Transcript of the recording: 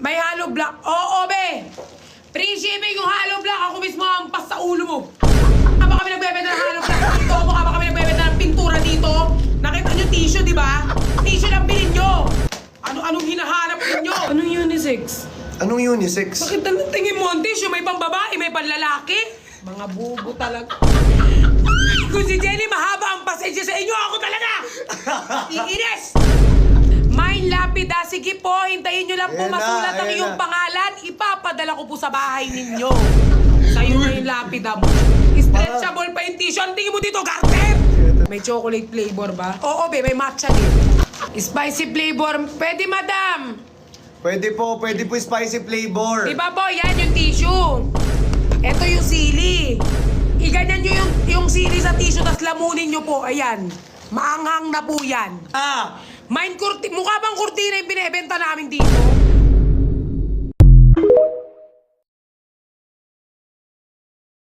May hollow block. Oo, be! Free shipping yung hollow block. Ako mismo ang pas sa ulo mo. Ka ba kami nagbebenta ng hollow block dito? Mukha ba kami nagbebenta ng pintura dito? Nakita nyo tissue, di ba? Tissue lang bilhin nyo. Ano-anong hinahanap ninyo? Anong unisex? Anong unisex? Bakit ang tingin mo ang tissue? May pang babae, may pang lalaki? Mga bubo talaga. Kung si Jenny mahaba ang pasensya sa inyo, ako talaga! Iinis! Lapida, sige po, hintayin nyo lang po Ayan na, masulat ang ayan iyong na. pangalan. Ipapadala ko po sa bahay ninyo. Sa'yo na yung lapida mo. Stretchable pa yung tissue. Ang tingin mo dito, Carter? May chocolate flavor ba? Oo, be, may matcha din. Spicy flavor. Pwede, madam. Pwede po, pwede po spicy flavor. Diba po, yan yung tissue. Ito yung sili. Iganyan nyo yung, yung sili sa tissue, tapos lamunin nyo po. Ayan. Maanghang na po yan. Ah! Mine kurti, mukha bang kurtina yung binebenta namin dito?